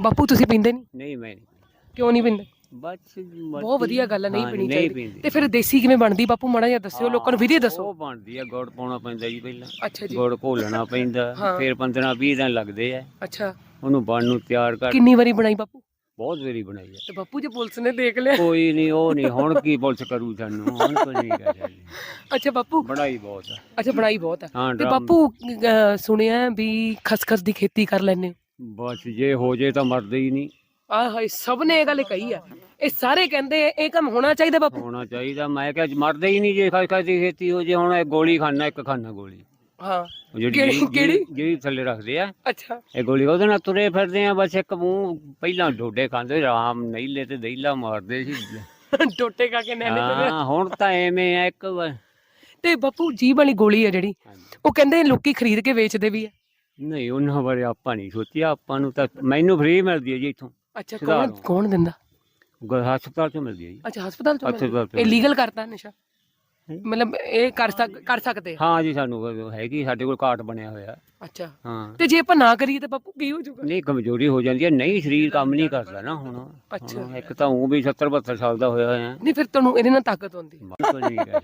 ਬਾਪੂ ਤੁਸੀਂ ਪੀਂਦੇ ਨਹੀਂ? ਨਹੀਂ ਮੈਂ ਨਹੀਂ ਕਿਉਂ ਨਹੀਂ ਪੀਂਦੇ? ਬਸ ਬਹੁਤ ਵਧੀਆ ਗੱਲ ਹੈ ਨਹੀਂ ਪੀਣੀ ਚਾਹੀਦੀ। ਤੇ ਫਿਰ ਦੇਸੀ ਕਿਵੇਂ ਬਣਦੀ ਬਾਪੂ? ਮਾੜਾ ਜਿਹਾ ਦੱਸਿਓ ਲੋਕਾਂ ਨੂੰ ਵਿਧੀ ਦੱਸੋ। ਉਹ ਬਣਦੀ ਆ ਗੁੜ ਪਾਉਣਾ ਪੈਂਦਾ ਜੀ ਪਹਿਲਾਂ। ਅੱਛਾ ਜੀ। ਗੁੜ ਘੋਲਣਾ ਪੈਂਦਾ ਹਾਂ। ਫਿਰ 15 20 ਦਿਨ ਲੱਗਦੇ ਆ। ਅੱਛਾ। ਉਹਨੂੰ ਬਣ ਨੂੰ ਤਿਆਰ ਕਰ। ਕਿੰਨੀ ਵਾਰੀ ਬਣਾਈ ਬਾਪੂ? ਬਹੁਤ ਵੇਰੀ ਬਣਾਈ ਆ। ਤੇ ਬਾਪੂ ਜੇ ਪੁਲਿਸ ਨੇ ਦੇਖ ਲਿਆ। ਕੋਈ ਨਹੀਂ ਉਹ ਨਹੀਂ ਹੁਣ ਕੀ ਪੁਲਿਸ ਕਰੂ ਸਾਨੂੰ? ਹੁਣ ਕੋਈ ਨਹੀਂ ਕਰ ਸਕਦੀ। ਅੱਛਾ ਬਾਪੂ। ਬਣਾਈ ਬਹੁਤ ਆ। ਅੱਛਾ ਬਣਾਈ ਬਹੁਤ ਹੈ ਹਾਂ ਤੇ ਬਾਪੂ ਸੁਣਿਆ ਵੀ ਖਸਖਸ ਦੀ ਖੇਤੀ ਕਰ ਲੈਨੇ ਹੋ? ਬਸ ਜੇ ਹੋ ਜੇ ਤਾਂ ਮਰਦੇ ਹੀ ਨਹੀਂ। ਆਹ ਹਾਏ ਸਭ ਨੇ ਇਹ ਗੱਲ ਕਹੀ ਆ। ਇਹ ਸਾਰੇ ਕਹਿੰਦੇ ਇਹ ਕੰਮ ਹੋਣਾ ਚਾਹੀਦਾ ਬਾਪੂ। ਹੋਣਾ ਚਾਹੀਦਾ ਮੈਂ ਕਿਹਾ ਮਰਦੇ ਹੀ ਨਹੀਂ ਜੇ ਖਾਈ ਖਾਈ ਦੀ ਖੇਤੀ ਹੋ ਜੇ ਹੁਣ ਇਹ ਗੋਲੀ ਖਾਣਾ ਇੱਕ ਖਾਣਾ ਗੋਲੀ। ਹਾਂ। ਉਹ ਜਿਹੜੀ ਕਿਹੜੀ- ਜਿਹੜੀ- ਕਿਹੜੀ? ਜਿਹੜੀ ਥੱਲੇ ਰੱਖਦੇ ਆ। ਅੱਛਾ। ਇਹ ਗੋਲੀ ਉਹਦੇ ਨਾਲ ਤੁਰੇ ਫਿਰਦੇ ਆ ਬਸ ਇੱਕ ਮੂੰਹ ਪਹਿਲਾਂ ਡੋਡੇ ਖਾਂਦੇ ਰਾਮ ਨੀਲੇ ਤੇ ਦਹੀਲਾ ਮਾਰਦੇ ਸੀ। ਟੋਟੇ ਕਾ ਕੇ ਨੈਣੇ ਤੇ ਹਾਂ ਹੁਣ ਤਾਂ ਐਵੇਂ ਆ ਇੱਕ ਵਾਰ। ਤੇ ਬਾਪੂ ਜੀਭ ਵਾਲੀ ਗੋਲੀ ਆ ਜਿਹੜੀ ਉਹ ਕਹਿੰਦੇ ਲੋਕੀ ਖਰੀਦ ਕੇ ਵੇਚਦੇ ਵੀ ਆ। ਨਹੀਂ ਉਹਨਾਂ ਬਾਰੇ ਆਪਾਂ ਨਹੀਂ ਸੋਚਿਆ ਆਪਾਂ ਨੂੰ ਤਾਂ ਮੈਨੂੰ ਫ੍ਰੀ ਮਿਲਦੀ ਹੈ ਜੀ ਇੱਥੋਂ ਅੱਛਾ ਸੁਧਾਰ ਕੌਣ ਦਿੰਦਾ? ਗ- ਹਸਪਤਾਲ ਤੋਂ ਮਿਲਦੀ ਹੈ ਜੀ। ਅੱਛਾ ਹਸਪਤਾਲ ਤੋਂ ਹਸਪਤਾਲ ਮਿਲਦੀ? ਤੋਂ। ਇਹ ਲੀਗਲ ਕਰਤਾ ਨਸ਼ਾ? ਹੈਂ? ਮਤਲਬ ਇਹ ਕਰ ਸਕ ਕਰ ਸਕਦੇ ਆ? ਹਾਂ ਜੀ ਸਾਨੂੰ ਉਹ ਹੈਗੀ ਸਾਡੇ ਕੋਲ ਕਾਰਡ ਬਣਿਆ ਹੋਇਆ। ਅੱਛਾ। ਹਾਂ। ਤੇ ਜੇ ਆਪਾਂ ਨਾ ਕਰੀਏ ਤਾਂ ਬਾਪੂ ਕੀ ਹੋ ਜਾਊਗਾ? ਨਹੀਂ ਕਮਜ਼ੋਰੀ ਹੋ ਜਾਂਦੀ ਹੈ। ਨਹੀਂ ਸਰੀਰ ਕੰਮ ਨਹੀਂ ਕਰਦਾ ਨਾ ਹੁਣ। ਅੱਛਾ। ਹੁਣ ਇੱਕ ਤਾਂ ਉਹ ਵੀ 70 72 ਸਾਲ ਦਾ ਹੋਇਆ ਹੋਇਆ। ਨਹੀਂ ਫਿਰ ਤੁਹਾਨੂੰ ਇਹਦੇ ਨਾਲ ਤਾਕਤ ਆਉਂਦੀ ਬਿਲਕੁਲ ਨਹੀਂ ਸਕਦੇ